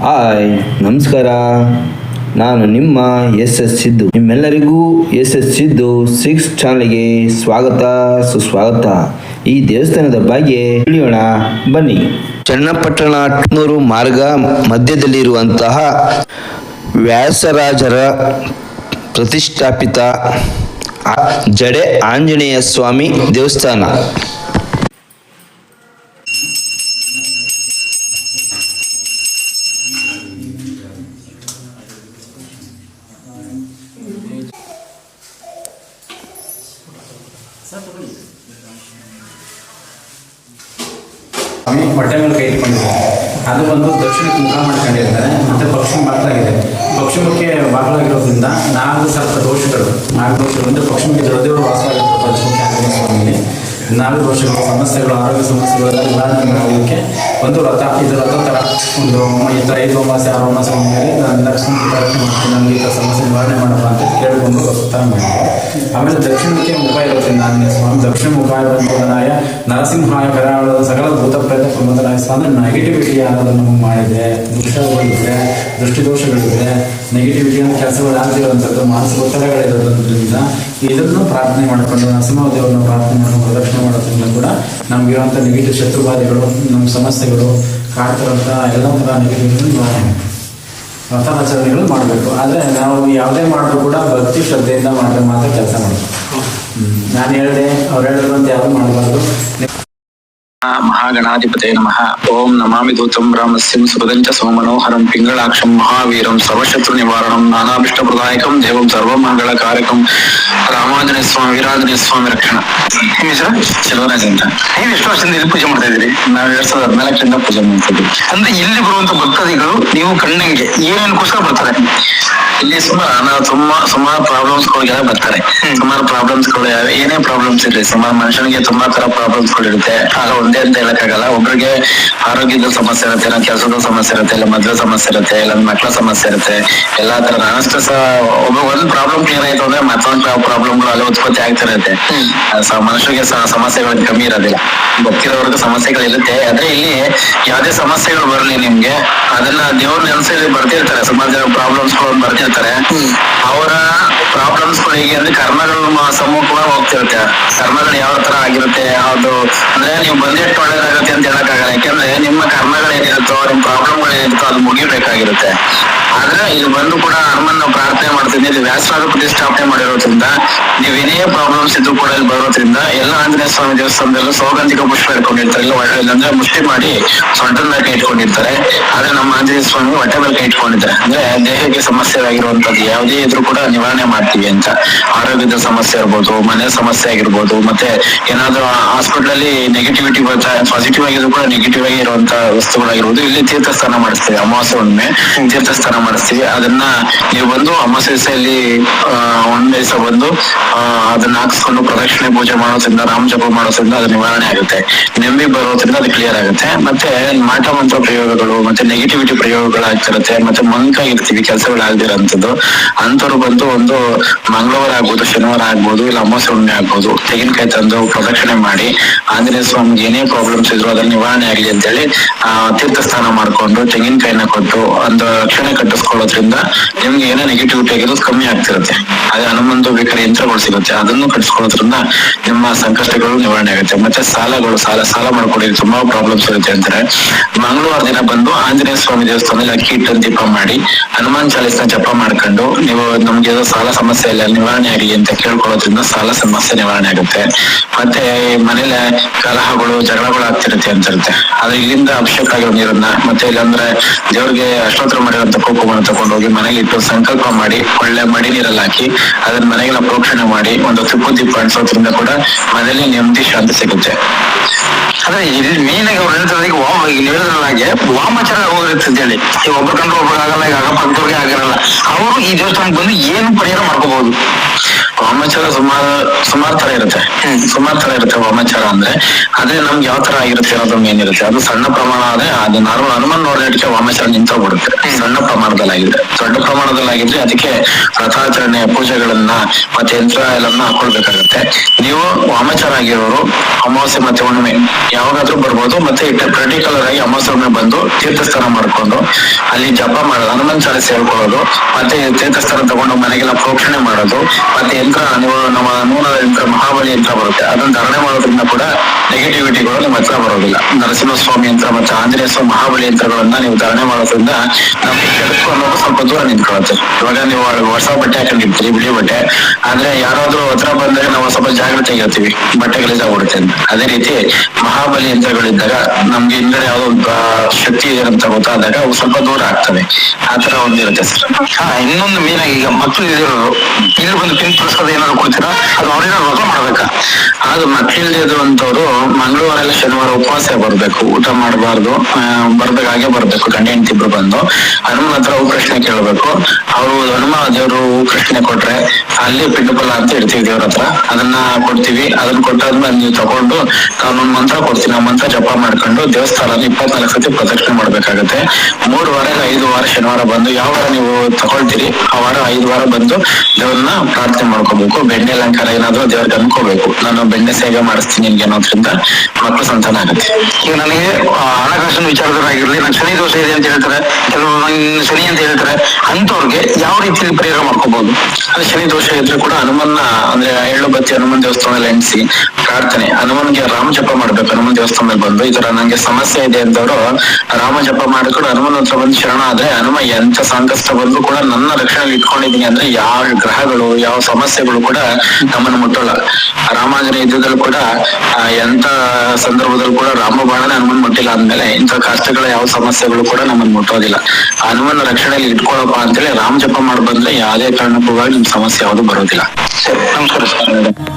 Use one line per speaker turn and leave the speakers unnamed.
Hi, ನಮಸ್ಕಾರ. ನಾನು ನಿಮ್ಮ ಎಸ್ ಎಸ್ ಸಿದ್ದು. ನಿಮ್ಮೆಲ್ಲರಿಗೂ ಎಸ್ ಎಸ್ ಸಿದ್ದು ಸಿಕ್ಸ್ ಚಾನಲ್ಗೆ ಸ್ವಾಗತ, ಸುಸ್ವಾಗತ. ಈ ದೇವಸ್ಥಾನದ ಬಗ್ಗೆ ತಿಳಿಯೋಣ, ಬನ್ನಿ. ಚನ್ನಪಟ್ಟಣ ಟೂರು ಮಾರ್ಗ ಮಧ್ಯದಲ್ಲಿರುವಂತಹ ವ್ಯಾಸರಾಜರ ಪ್ರತಿಷ್ಠಾಪಿತ ಜಡೆ ಆಂಜನೇಯ ಸ್ವಾಮಿ ದೇವಸ್ಥಾನ.
ಸ್ವಾಮಿ ಹೊಟ್ಟೆ ಮೇಲೆ ಕೈ ಇಟ್ಕೊಂಡಿದ್ದಾರೆ ಅದು ಬಂದು ದಕ್ಷಿಣಕ್ಕೆ ಮುಖ ಮಾಡ್ಕೊಂಡಿರ್ತಾರೆ. ಮತ್ತೆ ಪಶ್ಚಿಮ ಬಾಗಿಲಾಗಿದೆ. ಪಶ್ಚಿಮಕ್ಕೆ ಬಾಗಿಲಾಗಿರೋದ್ರಿಂದ ನಾಲ್ಕು ಸ್ವಲ್ಪ ದೋಷಗಳು. ನಾಲ್ಕು ದೋಷಗಳು ಅಂದರೆ ಪಶ್ಚಿಮಕ್ಕೆ ಜಡದೇವರು ವಾಸವಾಗಿರ್ತಾರೆ ಪಶ್ಚಿಮಕ್ಕೆ ಆಂಜನೇಯ ಸ್ವಾಮಿಯಲ್ಲಿ. ನಾಲ್ಕು ದೋಷಗಳು, ಸಮಸ್ಯೆಗಳು, ಆರೋಗ್ಯ ಸಮಸ್ಯೆಗಳೆಲ್ಲ ನಿವಾರಣೆ ಮಾಡೋದಕ್ಕೆ ಒಂದು ರಥ ಇದು ರಥೋತ್ತರ ಥರ ಒಂದು ಈ ಥರ ಐದು ಅಮಾಸೆ ಆರು ಅಮಾಸೆ ಮೇಲೆ ನಾನು ದಕ್ಷಿಣ ಕರೆಕ್ಟ್ ಮಾಡ್ತೀನಿ ನನಗೆ ಈ ಥರ ಸಮಸ್ಯೆ ನಿವಾರಣೆ ಮಾಡಪ್ಪ ಅಂತ ಕೇಳಿಕೊಂಡು ವ್ರತ ಮಾಡಿದ್ದೆ ಆಮೇಲೆ ದಕ್ಷಿಣಕ್ಕೆ ಮುಖ ಇರುತ್ತೆ ನಾನು ಸ್ವಾಮಿ ದಕ್ಷಿಣ ಉಪಾಯ ಬಂದಾಯ ನರಸಿಂಹಾಯ ಕರಾವಳದ ಸಕಲ ಭೂತ ಪ್ರೇತ ಪ್ರಮೋದನಾಯ ಸ್ವಾಮಿ ನೆಗೆಟಿವಿಟಿ ಆಗೋದನ್ನು ಮಾಡಿದೆ ದುಷ್ಟಗಳಿದೆ ದೃಷ್ಟಿದೋಷಗಳಿದೆ ನೆಗೆಟಿವಿಟಿ ಅಂತ ಕೆಲಸಗಳು ಆಗ್ತಿರೋಂಥದ್ದು ಮಾನಸಿಕ ಒತ್ತಡಗಳಿರೋದ್ರಿಂದ ಇದನ್ನು ಪ್ರಾರ್ಥನೆ ಮಾಡಿಕೊಂಡು ನರಸಿಂಹ ದೇವರನ್ನ ಪ್ರಾರ್ಥನೆ ಮಾಡಿ ಪ್ರದಕ್ಷಿಣೆ ಮಾಡೋದ್ರಿಂದ ಕೂಡ ನಮಗಿರುವಂಥ ನೆಗೆಟಿವ್ ಶತ್ರುಬಾಧೆಗಳು, ನಮ್ಮ ಸಮಸ್ಯೆಗಳು ಕಾಡ್ತಿರೋಂಥ ಎಲ್ಲ ಥರ ನೆಗೆಟಿವ್ ನಿವಾರಣೆ ವ್ರತಾಚರಣೆಗಳು ಮಾಡಬೇಕು. ಆದರೆ ನಾವು ಯಾವುದೇ ಮಾಡಿದ್ರು ಕೂಡ ಭಕ್ತಿ ಶ್ರದ್ಧೆಯಿಂದ ಮಾಡಿದ್ರೆ ಮಾತ್ರ ಕೆಲಸ ಮಾಡಬೇಕು ನಾನು ಹೇಳಿದೆ, ಅವ್ರು ಹೇಳಿದ್ರು ಯಾವುದು ಮಾಡಬಾರ್ದು.
ಮಹಾಗಣಾಧಿಪತೆ ನಮಃ ಓಂ ನಮಾಮಿ ದೂತಂ ರಾಮಸ್ಯಂ ಸುರದಂಚ ಸೋಮನೋಹರಂ ಪಿಂಗಳಾಕ್ಷಂ ಮಹಾವೀರಂ ಸರ್ವಶತ್ರು ನಿವಾರಣಂ ನಾನಾಭಿಷ್ಟ ಪ್ರದಾಯಕಂ ದೇವಂ ಸರ್ವಮಂಗಳ ಕಾರಕಂ ರಾಮಾಂಜನೇಯ ಸ್ವಾಮಿ ವೀರಾಂಜನೇಯ ಸ್ವಾಮಿ ರಕ್ಷಣ ನಿಮ್ಮ ಹೆಸರು? ಚೆಲುವರಾಜ್ ಅಂತ। ನೀವು ಎಷ್ಟು ವರ್ಷದಿಂದ ಇಲ್ಲಿ ಪೂಜೆ ಮಾಡ್ತಾ ಇದ್ದೀರಿ? ನಾವು ಎರಡ್ ಸಾವಿರದ ಹದಿನಾಲ್ಕರಿಂದ ಪೂಜೆ ಮಾಡ್ತಿದ್ವಿ. ಅಂದ್ರೆ ಇಲ್ಲಿ ಬರುವಂತ ಭಕ್ತಾದಿಗಳು ನೀವು ಕಣ್ಣಂಗೆ ಏನೇನಕ್ಕೋಸ್ಕರ ಬರ್ತಾರೆ? ಇಲ್ಲಿ ಸುಮಾರು ನಾವು ತುಂಬಾ ಸುಮಾರು ಪ್ರಾಬ್ಲಮ್ಸ್ ಗಳಿಗೆಲ್ಲ ಬರ್ತಾರೆ. ಸುಮಾರು ಪ್ರಾಬ್ಲಮ್ಸ್ಗಳು ಏನೇ ಪ್ರಾಬ್ಲಮ್ಸ್ ಇರಲಿ ಸುಮಾರು ಮನುಷ್ಯನಿಗೆ ತುಂಬಾ ತರ ಪ್ರಾಬ್ಲಮ್ಸ್ಗಳು ಇರುತ್ತೆ. ಆಗ ಒಂದೇ ಅಂತ ಹೇಳಕ್ಕಾಗಲ್ಲ ಒಬ್ರಿಗೆ ಆರೋಗ್ಯದ ಸಮಸ್ಯೆ ಇರುತ್ತೆ ಇಲ್ಲ ಕೆಲಸದ ಸಮಸ್ಯೆ ಇರುತ್ತೆ ಇಲ್ಲ ಮದ್ವೆ ಸಮಸ್ಯೆ ಇರುತ್ತೆ ಇಲ್ಲ ಮಕ್ಕಳ ಸಮಸ್ಯೆ ಇರುತ್ತೆ ಎಲ್ಲಾ ತರ ಅಷ್ಟು ಸಹ ಒಬ್ಬ ಒಂದ್ ಪ್ರಾಬ್ಲಮ್ ಕ್ಲಿಯರ್ ಆಯ್ತು ಅಂದ್ರೆ ಮತ್ತೊಂದು ಪ್ರಾಬ್ಲಮ್ ಅಲ್ಲಿ ಉತ್ಪತ್ತಿ ಆಗ್ತಿರುತ್ತೆ ಮನುಷ್ಯರಿಗೆ ಸಮಸ್ಯೆಗಳು ಕಮ್ಮಿ ಇರೋದಿಲ್ಲ ಗೊತ್ತಿರೋರ್ಗು ಸಮಸ್ಯೆಗಳಿರುತ್ತೆ ಆದ್ರೆ ಇಲ್ಲಿ ಯಾವ್ದೇ ಸಮಸ್ಯೆಗಳು ಬರಲಿ ನಿಮ್ಗೆ ಅದನ್ನ ದೇವ್ರ ನೆನ್ಸಲ್ಲಿ ಬರ್ತಿರ್ತಾರೆ. ಸುಮಾರು ಜನ ಪ್ರಾಬ್ಲಮ್ಸ್ಗಳು ಬರ್ತಿರ್ತಾರೆ. ಅವರ ಪ್ರಾಬ್ಲಮ್ಸ್ಗಳು ಹೇಗೆ ಅಂದ್ರೆ ಕರ್ಮಗಳು ಸಮ್ಮುಖವಾಗಿ ಹೋಗ್ತಿರುತ್ತೆ. ಕರ್ಮಗಳು ಯಾವ ತರ ಆಗಿರುತ್ತೆ ಯಾವ್ದು ಅಂದ್ರೆ ನೀವು ಬಂದಿಟ್ಟು ಒಳ್ಳೇದಾಗತ್ತೆ ಅಂತ ಹೇಳಕ್ಕಾಗಲ್ಲ. ಯಾಕಂದ್ರೆ ನಿಮ್ಮ ಕರ್ಮಗಳು ಏನಿರುತ್ತೋ ನಿಮ್ ಪ್ರಾಬ್ಲಮ್ಗಳು ಅದು ಮುಗಿಬೇಕಾಗಿರುತ್ತೆ. ಆದ್ರೆ ಇದು ಬಂದು ಕೂಡ ಹನುಮನ್ ನಾವು ಪ್ರಾರ್ಥನೆ ಮಾಡ್ತಿದ್ವಿ, ಇದು ವ್ಯಾಸರಾಜ ಪ್ರತಿಷ್ಠಾಪನೆ ಮಾಡಿರೋದ್ರಿಂದ, ನೀವು ಏನೇ ಪ್ರಾಬ್ಲಮ್ಸ್ ಇದ್ರು ಕೂಡ ಇಲ್ಲಿ ಬರೋದ್ರಿಂದ, ಎಲ್ಲ ಆಂಜನೇಯ ಸ್ವಾಮಿ ದೇವಸ್ಥಾನದಲ್ಲೂ ಸೌಗಂಧಿಕ ಪುಷ್ಪ ಇಟ್ಕೊಂಡಿರ್ತಾರೆ. ಇಲ್ಲ ಒಳ್ಳೆ ಅಂದ್ರೆ ಮುಷ್ಟಿ ಮಾಡಿ ಸೊಂಟದ ಮೇಲೆ ಇಟ್ಕೊಂಡಿರ್ತಾರೆ ಆದ್ರೆ ನಮ್ಮ ಆಂಜನೇಯ ಸ್ವಾಮಿ ಹೊಟ್ಟೆ ಮೇಲೆ ಇಟ್ಕೊಂಡಿದ್ದಾರೆ ಅಂದ್ರೆ ದೇಹಕ್ಕೆ ಸಮಸ್ಯೆ ಆಗಿರುವಂತದ್ದು ಯಾವುದೇ ಇದ್ರೂ ಕೂಡ ನಿವಾರಣೆ ಮಾಡ್ತೀವಿ ಅಂತ. ಆರೋಗ್ಯದ ಸಮಸ್ಯೆ ಇರ್ಬೋದು, ಮನೆ ಸಮಸ್ಯೆ ಆಗಿರ್ಬೋದು, ಮತ್ತೆ ಏನಾದ್ರೂ ಹಾಸ್ಪಿಟಲ್ ಅಲ್ಲಿ ನೆಗೆಟಿವಿಟಿ ಬರ್ತಾ ಪಾಸಿಟಿವ್ ಆಗಿದ್ರು ಕೂಡ ನೆಗೆಟಿವ್ ಆಗಿ ಇರುವಂತ ವಸ್ತುಗಳಾಗಿರ್ಬೋದು. ತೀರ್ಥ ಸ್ನಾನ ಮಾಡಿಸ್ತೀವಿ ಅಮಾವಾಸ್ಯ ಹುಣ್ಣಿಮೆ. ತೀರ್ಥಸ್ಥಾನ ಮಾಡಿಸ್ತೀವಿ. ಅದನ್ನ ನೀವು ಬಂದು ಅಮಾವಾಸ್ಯೆ ದಿವಸದಲ್ಲಿ ಒಂದ್ ದಿವಸ ಬಂದು ಅದನ್ನ ಹಾಕಿಸ್ಕೊಂಡು ಪ್ರದಕ್ಷಿಣೆ ಪೂಜೆ ಮಾಡೋದ್ರಿಂದ ರಾಮ ಜಪ ಮಾಡೋದ್ರಿಂದ ಅದು ನಿವಾರಣೆ ಆಗುತ್ತೆ. ನೆಮ್ಮಿ ಬರೋದ್ರಿಂದ ಅದು ಕ್ಲಿಯರ್ ಆಗುತ್ತೆ. ಮತ್ತೆ ಮಾಟ ಮಂತ್ರ ಪ್ರಯೋಗಗಳು ಮತ್ತೆ ನೆಗೆಟಿವಿಟಿ ಪ್ರಯೋಗಗಳಾಗ್ತಿರುತ್ತೆ ಮತ್ತೆ ಮಂಕಾಗಿರ್ತೀವಿ ಕೆಲಸಗಳು ಆಗ್ದಿರೋಂಥದ್ದು ಅಂತವ್ರು ಬಂದು ಒಂದು ಮಂಗಳವಾರ ಆಗ್ಬೋದು ಶನಿವಾರ ಆಗ್ಬೋದು ಇಲ್ಲ ಅಮಾವಾಸ್ಯೆ ಹುಣ್ಣಿಮೆ ಆಗ್ಬೋದು ತೆಂಗಿನಕಾಯಿ ತಂದು ಪ್ರದಕ್ಷಿಣೆ ಮಾಡಿ ಆಂಜನೇಯ ಸ್ವಾಮಿಗೆ ಏನೇ ಪ್ರಾಬ್ಲಮ್ಸ್ ಇದ್ರು ಅದನ್ನ ನಿವಾರಣೆ ಆಗ್ಲಿ ಅಂತೇಳಿ ಆ ಸ್ನಾನ ಮಾಡ್ಕೊಂಡು ತೆಂಗಿನಕಾಯಿನ ಕೊಟ್ಟು ಒಂದು ರಕ್ಷಣೆ ಕಟ್ಟಿಸ್ಕೊಳ್ಳೋದ್ರಿಂದ ನಿಮ್ಗೆ ಏನೋ ನೆಗೆಟಿವಿಟಿ ಆಗಿರೋದು ಕಮ್ಮಿ ಆಗ್ತಿರುತ್ತೆ. ಅದೇ ಹನುಮಂತು ಬೇಕಾದ್ರೆ ಯಂತ್ರಗಳು ಸಿಗುತ್ತೆ. ಅದನ್ನು ಕಟ್ಟಿಸ್ಕೊಳ್ಳೋದ್ರಿಂದ ನಿಮ್ಮ ಸಂಕಷ್ಟಗಳು ನಿವಾರಣೆ ಆಗುತ್ತೆ. ಮತ್ತೆ ಸಾಲಗಳು, ಸಾಲ ಸಾಲ ಮಾಡ್ಕೊಡಿ ತುಂಬಾ ಪ್ರಾಬ್ಲಮ್ಸ್ ಇರುತ್ತೆ ಅಂತಾರೆ. ಮಂಗಳವಾರ ದಿನ ಬಂದು ಆಂಜನೇಯ ಸ್ವಾಮಿ ದೇವಸ್ಥಾನದಲ್ಲಿ ಅಕ್ಕಿ ಹಿಟ್ಟನ್ನು ದೀಪ ಮಾಡಿ, ಹನುಮಾನ್ ಚಾಲೀಸ್ನ ಜಪ ಮಾಡ್ಕೊಂಡು, ನೀವು ನಮ್ಗೆ ಏನೋ ಸಾಲ ಸಮಸ್ಯೆ ಇಲ್ಲ, ನಿವಾರಣೆ ಆಗಿ ಅಂತ ಕೇಳ್ಕೊಳ್ಳೋದ್ರಿಂದ ಸಾಲ ಸಮಸ್ಯೆ ನಿವಾರಣೆ ಆಗುತ್ತೆ. ಮತ್ತೆ ಮನೇಲೆ ಕಲಹಗಳು, ಜಗಳಗಳು ಆಗ್ತಿರುತ್ತೆ ಅಂತಿರುತ್ತೆ. ಆದ್ರೆ ಇಲ್ಲಿಂದ ಅಭಿಷೇಕ ಆಗಿರೋ ನೀರನ್ನ ಮತ್ತೆ ಇಲ್ಲಾಂದ್ರೆ ದೇವ್ರಿಗೆ ಅಷ್ಟೋತ್ರ ಮಾಡಿರೋ ಕೋಪವನ್ನು ತಗೊಂಡೋಗಿ ಮನೆಗೆ ಇಟ್ಟು ಸಂಕಲ್ಪ ಮಾಡಿ, ಒಳ್ಳೆ ಮಡಿ ನೀರಲ್ಲಿ ಹಾಕಿ ಅದನ್ನ ಮನೆಗೆಲ್ಲ ಪ್ರೋಕ್ಷಣೆ ಮಾಡಿ ಒಂದು ತುಪ್ಪು ದೀಪ ಅಣಿಸೋದ್ರಿಂದ ಕೂಡ ಮನೇಲಿ ನೆಮ್ಮದಿ, ಶಾಂತಿ ಸಿಗುತ್ತೆ. ಅದೇ ಇಲ್ಲಿ ಮೇನ್ ಆಗಿ ಅವ್ರು ಹೇಳ್ತಾರೆ ಈಗ ವಾಮ, ಈಗ ನೀವು ಹೇಳಿದ್ರಲ್ಲ ಹಾಗೆ, ವಾಮಾಚಾರ ಹೋಗಿರುತ್ತೆ ಹೇಳಿ ಈಗ ಒಬ್ಬರ ಕಂಡ್ರೆ ಒಬ್ಬರು ಆಗಲ್ಲ, ಈಗ ಅಕ್ಕಪಕ್ಕದವ್ರಿಗೆ ಆಗಿರಲ್ಲ. ಅವರು ಈ ದೇವಸ್ಥಾನಕ್ಕೆ ಬಂದು ಏನು ಪರಿಹಾರ ಮಾಡ್ಕೋಬಹುದು ವಾಮಾಚಾರ ಸುಮಾರು ಸುಮಾರು ತರ ಇರುತ್ತೆ. ಸುಮಾರು ತರ ಇರುತ್ತೆ ವಾಮಾಚಾರ ಅಂದ್ರೆ. ಅದೇ ನಮ್ಗೆ ಯಾವ ತರ ಆಗಿರುತ್ತೆ ಅನ್ನೋದು ಮೇನ್ ಇರುತ್ತೆ. ಅದು ಸಣ್ಣ ಪ್ರಮಾಣ ಆದ್ರೆ ಅದು ನಾರ್ಮಲ್ ಹನುಮಾನ್ ನೋಡೋದಕ್ಕೆ ವಾಮಾಚಾರ ನಿಂತೋಗ್ಬಿಡುತ್ತೆ ಸಣ್ಣ ಪ್ರಮಾಣದಲ್ಲಿ ಆಗಿದೆ ದೊಡ್ಡ ಪ್ರಮಾಣದಲ್ಲಿ ಆಗಿದ್ರೆ ಅದಕ್ಕೆ ರಥಾಚರಣೆ ಪೂಜೆಗಳನ್ನ ಮತ್ತೆ ಯಂತ್ರ ಎಲ್ಲನ್ನ ಹಾಕೊಳ್ಬೇಕಾಗತ್ತೆ. ನೀವು ವಾಮಾಚಾರ ಆಗಿರೋರು ಅಮಾವಾಸ್ಯೆ ಮತ್ತೆ ಹುಣ್ಣಿಮೆ ಯಾವಾಗಾದ್ರೂ ಬರ್ಬೋದು. ಮತ್ತೆ ಪರ್ಟಿಕ್ಯುಲರ್ ಆಗಿ ಅಮಾವಾಸ್ಯೆ ಹುಣ್ಣಿಮೆ ಬಂದು ತೀರ್ಥಸ್ಥಾನ ಮಾಡ್ಕೊಂಡು ಅಲ್ಲಿ ಜಪ ಮಾಡೋದು ಹನುಮಾನ್ ಚಾಲಿಸ್ ಹೇಳ್ಕೊಳ್ಳೋದು ಮತ್ತೆ ತೀರ್ಥಸ್ಥಾನ ತಗೊಂಡು ಮನೆಗೆಲ್ಲ ಪ್ರೋಕ್ಷಣೆ ಮಾಡೋದು ಮತ್ತೆ ಯಂತ್ರ ನಮ್ಮ ನೂನ ಯಂತ್ರ ಮಹಾಬಲಿ ಅಂತ ಬರುತ್ತೆ. ಅದನ್ನ ಧಾರಣೆ ಮಾಡೋದ್ರಿಂದ ಕೂಡ ನೆಗೆಟಿವಿಟಿಗಳು ನಿಮ್ಮ ಹತ್ರ ಬರೋದಿಲ್ಲ ನರಸಿಂಹಸ್ವಾಮಿ ಯಂತ್ರ ಮತ್ತು ಆಂಜನೇಯ ಸ್ವಾಮಿ ಮಹಾಬಲಿ ಯಂತ್ರಗಳನ್ನ ನೀವು ಧಾರಣೆ ಮಾಡೋದ್ರಿಂದ ನಾವು ಕೆಡಕು ಅನ್ನೋದು ಸ್ವಲ್ಪ ದೂರ ನಿಂತ್ಕೊಳತ್ತೆ ಇವಾಗ ನೀವು ಹೊಸ ಬಟ್ಟೆ ಹಾಕೊಂಡಿರ್ತೀರಿ ಬಿಳಿ ಬಟ್ಟೆ. ಆದ್ರೆ ಯಾರಾದ್ರೂ ಹತ್ರ ಬಂದ್ರೆ ನಾವು ಸ್ವಲ್ಪ ಜಾಗ್ರತೆ ಆಗಿರ್ತೀವಿ ಬಟ್ಟೆ ಗಲೀಜಾಗ್ಬಿಡುತ್ತೆ ಅಂತ. ಅದೇ ರೀತಿ ಮಹಾಬಲಿ ಯಂತ್ರಗಳಿದ್ದಾಗ ನಮ್ಗೆ ಹಿಂದೆ ಯಾವ್ದೋ ಶಕ್ತಿ ಇದೆ ಅಂತ ಗೊತ್ತಾದಾಗ ಅವು ಸ್ವಲ್ಪ ದೂರ ಆಗ್ತವೆ. ಆತರ ಒಂದಿರುತ್ತೆ ಸರ್. ಹಾ ಇನ್ನೊಂದು ಮೇನ್ ಆಗಿ ಈಗ ಮಕ್ಕಳು ಇದಿರೋರು ಇಲ್ಲಿ ಬಂದು ಪಿನ್ ಪ್ರಸಾದ ಏನಾದ್ರು ಕೊಡ್ತೀರಾ? ಅದು ಅವ್ರೇನಾದ್ರು ವ್ರತ ಮಾಡ್ಬೇಕಾ ಅದು ಮಕ್ಳಿಲ್ದಿದ್ರು ಅಂತವ್ರು ಮಂಗಳವಾರ ಎಲ್ಲ ಶನಿವಾರ ಉಪವಾಸ ಬರ್ಬೇಕು, ಊಟ ಮಾಡಬಾರ್ದು ಬರ್ಬೇಕು ಹಾಗೆ ಬರ್ಬೇಕು, ಗಂಡ ಹೆಂಡತಿ ಇಬ್ರು ಬಂದು. ಹನುಮನ ಹತ್ರ ಹೂ ಪ್ರಶ್ನೆ ಕೇಳ್ಬೇಕು. ಅವರು ಹನುಮ ದೇವರು ಹೂ ಪ್ರಶ್ನೆ ಕೊಟ್ರೆ ಅಲ್ಲಿ ಪಿಟ್ಟುಪಲ್ಲ ಅಂತ ಇರ್ತೀವಿ ದೇವ್ರ ಹತ್ರ. ಅದನ್ನ ಕೊಡ್ತೀವಿ. ಅದನ್ನ ಕೊಟ್ಟಾದ್ಮೇಲೆ ನೀವು ತಗೊಂಡು ನಾನೊಂದ್ ಮಂತ್ರ ಕೊಡ್ತೀನಿ ಆ ಮಂತ್ರ ಜಪ ಮಾಡ್ಕೊಂಡು ದೇವಸ್ಥಾನ ಇಪ್ಪತ್ನಾಲ್ಕು ಸತಿ ಪ್ರದಕ್ಷಿಣೆ ಮಾಡ್ಬೇಕಾಗತ್ತೆ. ಮೂರು ವಾರ ಐದು ವಾರ ಶನಿವಾರ ಬಂದು ಯಾವ ವಾರ ನೀವು ತಗೊಳ್ತೀರಿ? ಆ ವಾರ ಐದು ವಾರ ಬಂದು ದೇವ್ರನ್ನ ಪ್ರಾರ್ಥನೆ ಮಾಡ್ಕೋಬೇಕು. ಬೆಣ್ಣೆ ಅಲಂಕಾರ ಏನಾದ್ರೂ ದೇವ್ರಿಗೆ ಅನ್ಕೋಬೇಕು. ನಾನು ಬೆಣ್ಣೆ ಸೇವೆ ಮಾಡಿಸ್ತೀನಿ ನಿನ್ಗೆ ಅನ್ನೋದ್ರಿಂದ ಮಕ್ಕಳು ಸಂತಾನ ಆಗುತ್ತೆ ಈಗ ನನಗೆ ಹಣಕಾಸಿನ ವಿಚಾರದಲ್ಲಾಗಿರ್ಲಿ ನಂಗೆ ಶನಿ ದೋಷ ಇದೆ ಅಂತ ಹೇಳ್ತಾರೆ. ಕೆಲವರು ನಂಗೆ ಶನಿ ಅಂತ ಹೇಳ್ತಾರೆ. ಯಾವ ರೀತಿಯಲ್ಲಿ ಪರಿಹಾರ ಮಾಡ್ಕೋಬಹುದು ಅಂದ್ರೆ ಶನಿ ದೋಷ ಇದ್ರೆ ಕೂಡ ಹನುಮನ್ನ, ಅಂದ್ರೆ ಎಳ್ಳು, ಬತ್ತಿ, ಹನುಮನ್ ದೇವಸ್ಥಾನದಲ್ಲಿ ಎಣಿಸಿ ಪ್ರಾರ್ಥನೆ. ಹನುಮನ್ಗೆ ರಾಮ ಜಪ ಮಾಡ್ಬೇಕು, ಹನುಮನ್ ದೇವಸ್ಥಾನದಲ್ಲಿ ಬಂದು. ಈ ತರ ನಂಗೆ ಸಮಸ್ಯೆ ಇದೆ ಅಂತವ್ರು ರಾಮ ಜಪ ಮಾಡ್ಕೊಂಡು ಹನುಮನ್ ಹತ್ರ ಬಂದು ಶರಣ ಆದ್ರೆ ಹನುಮ ಎಂತ ಸಂಕಷ್ಟ ಬಂದ್ರು ಕೂಡ ನನ್ನ ರಕ್ಷಣೆಗೆ ಇಟ್ಕೊಂಡಿದ್ದೀನಿ ಅಂದ್ರೆ ಯಾವ ಗ್ರಹಗಳು, ಯಾವ ಸಮಸ್ಯೆಗಳು ಕೂಡ ನಮ್ಮನ್ನು ಮುಟ್ಟೋಲ್ಲ. ರಾಮಾಂಜನ ಯುದ್ಧದಲ್ಲಿ ಕೂಡ ಎಂತ ಸಂದರ್ಭದಲ್ಲಿ ಕೂಡ ರಾಮ ಬಾಣನೆ ಹನುಮನ್ ಮುಟ್ಟಿಲ್ಲ ಅಂದ್ಮೇಲೆ ಇಂಥ ಕಷ್ಟಗಳ, ಯಾವ ಸಮಸ್ಯೆಗಳು ಕೂಡ ನಮ್ಮನ್ನು ಮುಟ್ಟೋದಿಲ್ಲ. ಹನುಮನ ರಕ್ಷಣೆಯಲ್ಲಿ ಇಟ್ಕೊಳ್ಳಪ್ಪ ಅಂತೇಳಿ ರಾಮ ಜಪ ಮಾಡಿ ಬಂದ್ರೆ ಯಾವುದೇ ಕಾರಣಕ್ಕೂ ನಿಮ್ ಸಮಸ್ಯೆ ಯಾವುದು ಬರೋದಿಲ್ಲ. ನಮಸ್ಕಾರ ಸರ್.